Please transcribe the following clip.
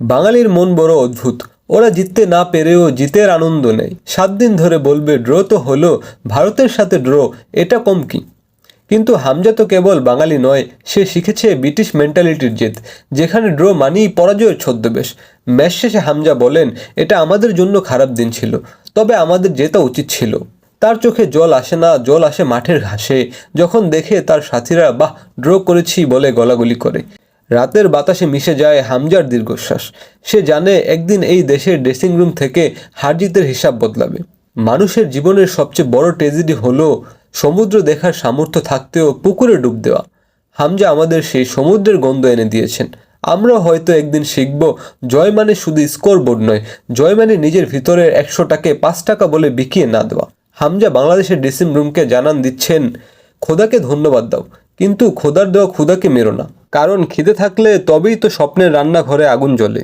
বাঙালির মন বড় অদ্ভুত। ওরা জিততে না পেরেও জিতের আনন্দ নেয়। সাত দিন ধরে বলবে, ড্র তো হলো, ভারতের সাথে ড্র, এটা কম কি? কিন্তু হামজা তো কেবল বাঙালি নয়, সে শিখেছে ব্রিটিশ মেন্টালিটির জেদ, যেখানে ড্র মানেই পরাজয়ের ছদ্মবেশ। ম্যাচ শেষে হামজা বলেন, এটা আমাদের জন্য খারাপ দিন ছিল, তবে আমাদের জেতা উচিত ছিল। তার চোখে জল আসে না, জল আসে মাঠের ঘাসে, যখন দেখে তার সাথীরা, বাহ, ড্র করেছি বলে গলাগলি করে। রাতের বাতাসে মিশে যায় হামজার দীর্ঘশ্বাস। সে জানে একদিন এই দেশের ড্রেসিং রুম থেকে হারজিতের হিসাব বদলাবে। মানুষের জীবনের সবচেয়ে বড় ট্রেজেডি হলো সমুদ্র দেখার সামর্থ্য থাকতেও পুকুরে ডুব দেওয়া। হামজা আমাদের সেই সমুদ্রের গন্ধ এনে দিয়েছেন। আমরা হয়তো একদিন শিখব, জয় মানে শুধু স্কোর বোর্ড নয়, জয় মানে নিজের ভিতরের একশোটাকে পাঁচ টাকা বলে বিকিয়ে না দেওয়া। হামজা বাংলাদেশের ড্রেসিং রুমকে জানান দিচ্ছেন, খোদাকে ধন্যবাদ দাও, কিন্তু খোদার দেওয়া ক্ষুদাকে মেরো না। কারণ খিদে থাকলে তবেই তো স্বপ্নের রান্নাঘরে আগুন জ্বলে।